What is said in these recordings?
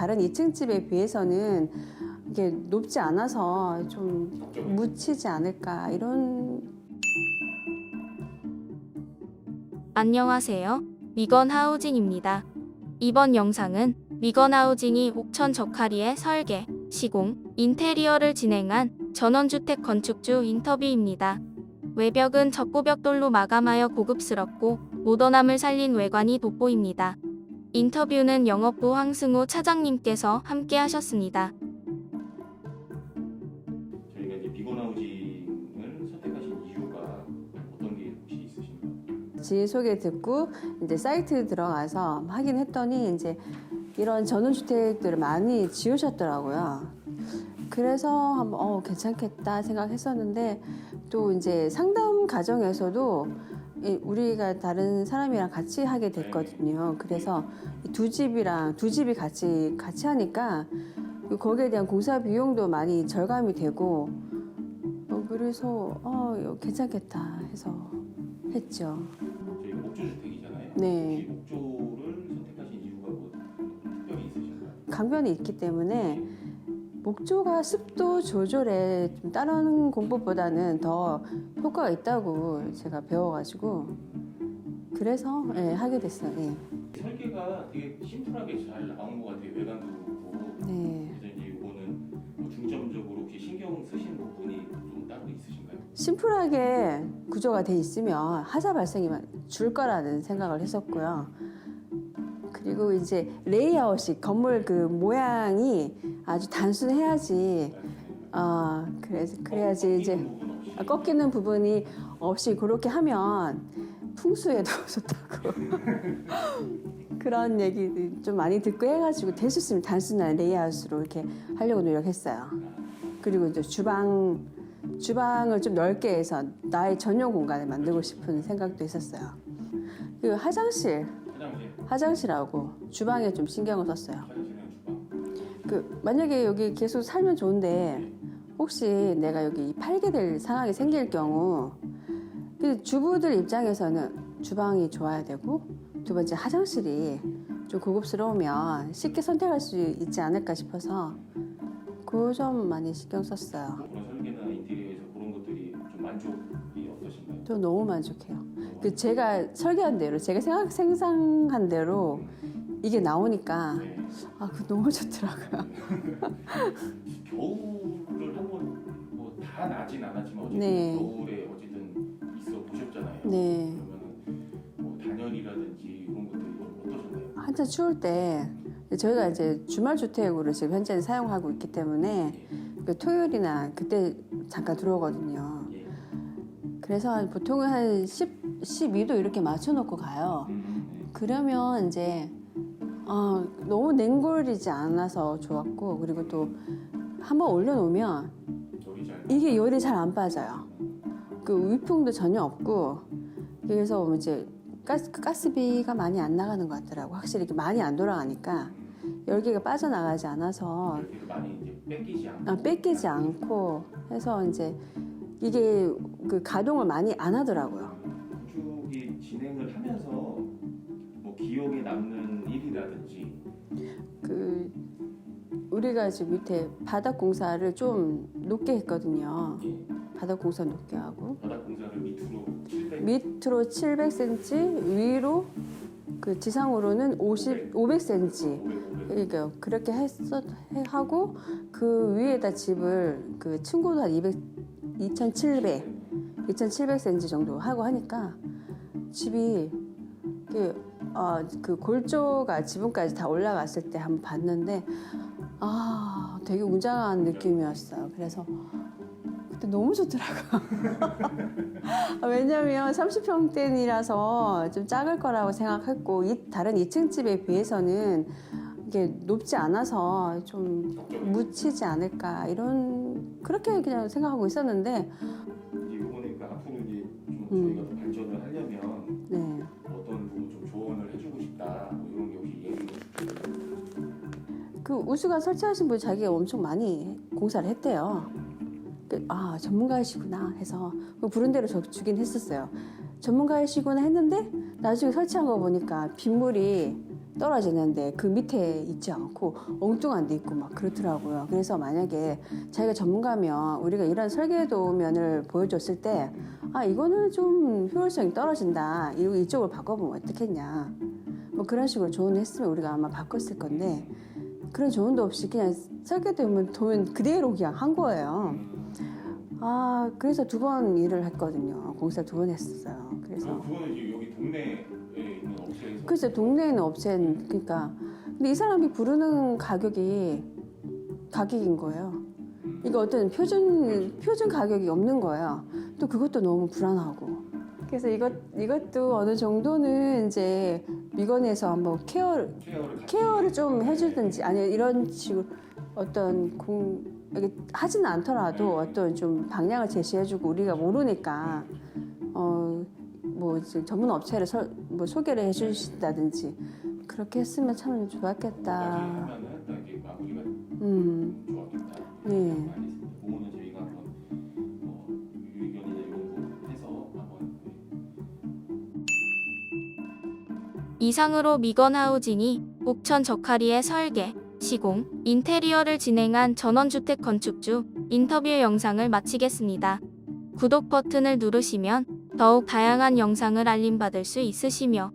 다른 2층 집에 비해서는 이게 높지 않아서 좀 묻히지 않을까 이런 안녕하세요. 미건 하우징입니다. 이번 영상은 미건 하우징이 옥천 저카리의 설계, 시공, 인테리어를 진행한 전원주택 건축주 인터뷰입니다. 외벽은 적고벽돌로 마감하여 고급스럽고 모던함을 살린 외관이 돋보입니다. 인터뷰는 영업부 황승호 차장님께서 함께 하셨습니다. 저희가 이제 비건하우징을 선택하신 이유가 어떤 게 혹시 있으신가요? 지인 소개 듣고 이제 사이트 들어가서 확인했더니 이제 이런 전원주택들을 많이 지으셨더라고요. 그래서 한번 어, 괜찮겠다 생각했었는데 또 이제 상담 과정에서도 이 우리가 다른 사람이랑 같이 하게 됐거든요. 그래서 이두 집이랑 두 집이 같이 같이 하니까 거기에 대한 공사 비용도 많이 절감이 되고 어, 그래서 어, 괜찮겠다 해서 했죠. 목조주택이잖아요. 네. 목조를 선택하신 이유가 뭐 특별히 있으신가요? 강변이 있기 때문에 목조가 습도 조절에 좀 다른 공법보다는 더 효과가 있다고 제가 배워가지고 그래서 예, 하게 됐어요. 예. 설계가 되게 심플하게 잘 나온 것 같아요. 외관도 그렇고. 네. 그래서 이제 이거는 뭐 중점적으로 혹시 신경 쓰신 부분이 좀 따로 있으신가요? 심플하게 구조가 돼 있으면 하자 발생이 줄 거라는 생각을 했었고요. 그리고 이제 레이아웃이 건물 그 모양이 아주 단순해야지 아 그래서 그래야지 이제 꺾이는 부분이 없이 그렇게 하면 풍수에도 좋다고 그런 얘기 좀 많이 듣고 해가지고 될 수 있으면 단순한 레이아웃으로 이렇게 하려고 노력했어요. 그리고 이제 주방 주방을 좀 넓게 해서 나의 전용 공간을 만들고 싶은 생각도 있었어요. 그 화장실 화장실, 화장실하고 주방에 좀 신경을 썼어요. 그 만약에 여기 계속 살면 좋은데 혹시 내가 여기 팔게 될 상황이 생길 경우 그 주부들 입장에서는 주방이 좋아야 되고 두 번째 화장실이 좀 고급스러우면 쉽게 선택할 수 있지 않을까 싶어서 그 점 많이 신경 썼어요. 그런 설계나 인테리어에서 그런 것들이 좀 만족이 어떠신가요? 저 너무 만족해요. 그 제가 설계한 대로 제가 생각 생상한 대로 이게 나오니까 네. 아그 너무 좋더라고요. 겨울을 한번 뭐다 나진 않았지만 어쨌든 네. 겨울에 어쨌든 있어 보셨잖아요. 네. 뭐 단열이라든지 이런 것들이 좀 어떠셨나요? 한참 추울 때 저희가 이제 주말 주택으로 지금 현재 사용하고 있기 때문에 그 토요일이나 그때 잠깐 들어오거든요. 예. 그래서 한- 보통은 한 10, 12도 이렇게 맞춰놓고 가요. 음, 그러면 이제 어, 너무 냉골이지 않아서 좋았고 그리고 또 한번 올려놓으면. 이게 열이 잘 안 빠져요. 그 위풍도 전혀 없고 그래서 이제 가스, 가스비가 많이 안 나가는 것 같더라고. 확실히 이렇게 많이 안 돌아가니까 열기가 빠져나가지 않아서. 아, 뺏기지 않고 해서 이제 이게 그 가동을 많이 안 하더라고요. 건축이 진행을 하면서 뭐 기억에 남는 일이라든지 그 우리가 지금 밑에 바닥 공사를 좀 높게 했거든요. 예. 바닥 공사 높게 하고 바닥 공사를 밑으로 700 밑으로 700cm, 위로 그 지상으로는 50, 500cm. 500, 500. 그러니까 그렇게 해- 하고 그 위에다 집을 그 층고도 한 200, 2,700, 2,700cm 정도 하고 하니까 집이 그, 어, 그 골조가 지붕까지 다 올라갔을 때 한번 봤는데 아 되게 웅장한 느낌이었어요. 그래서 그때 너무 좋더라고요. 아, 왜냐면 30평대이라서 좀 작을 거라고 생각했고 이, 다른 2층 집에 비해서는 이게 높지 않아서 좀 묻히지 않을까 이런 그렇게 그냥 생각하고 있었는데 이제 요번에 그 앞으로 이제 좀 음. 저희가 더 발전을 하려면 네. 어떤 부분 좀 조언을 해주고 싶다 뭐 이런 게 혹시 얘기 그 우수가 설치하신 분이 자기가 엄청 많이 공사를 했대요. 그, 아 전문가이시구나 해서 그 부른 대로 저 주긴 했었어요. 전문가이시구나 했는데 나중에 설치한 거 보니까 빗물이 떨어지는데 그 밑에 있지 않고 엉뚱한 데 있고 막 그렇더라고요. 그래서 만약에 자기가 전문가면 우리가 이런 설계 도면을 보여줬을 때 아 이거는 좀 효율성이 떨어진다. 이거 이쪽으로 바꿔보면 어떻겠냐. 뭐 그런 식으로 조언을 했으면 우리가 아마 바꿨을 건데 그런 조언도 없이 그냥 설계 도면 도면 그대로 그냥 한 거예요. 아 그래서 두 번 일을 했거든요. 공사 두 번 했었어요. 그래서 그럼 그거는 이제 여기 업체에서 글쎄 동네에 있는 업체는 그러니까 근데 이 사람이 부르는 가격이 가격인 거예요. 이거 어떤 표준 표준 가격이 없는 거예요. 또 그것도 너무 불안하고. 그래서 이것 이것도 어느 정도는 이제 미건에서 한번 케어 케어를 케어를 좀 해주든지 아니 이런 식으로 어떤 공 이게 하지는 않더라도 어떤 좀 방향을 제시해주고 우리가 모르니까 어 뭐 전문 업체를 서, 뭐 소개를 해주신다든지 그렇게 했으면 참 좋았겠다. 음. 네. 이상으로 미건 하우징이 옥천 저카리의 설계, 시공, 인테리어를 진행한 전원주택 건축주 인터뷰 영상을 마치겠습니다. 구독 버튼을 누르시면 더욱 다양한 영상을 알림받을 수 있으시며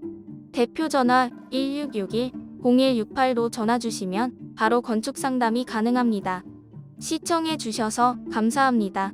대표 전화 1661-0168로 전화 주시면 바로 건축 상담이 가능합니다. 시청해 주셔서 감사합니다.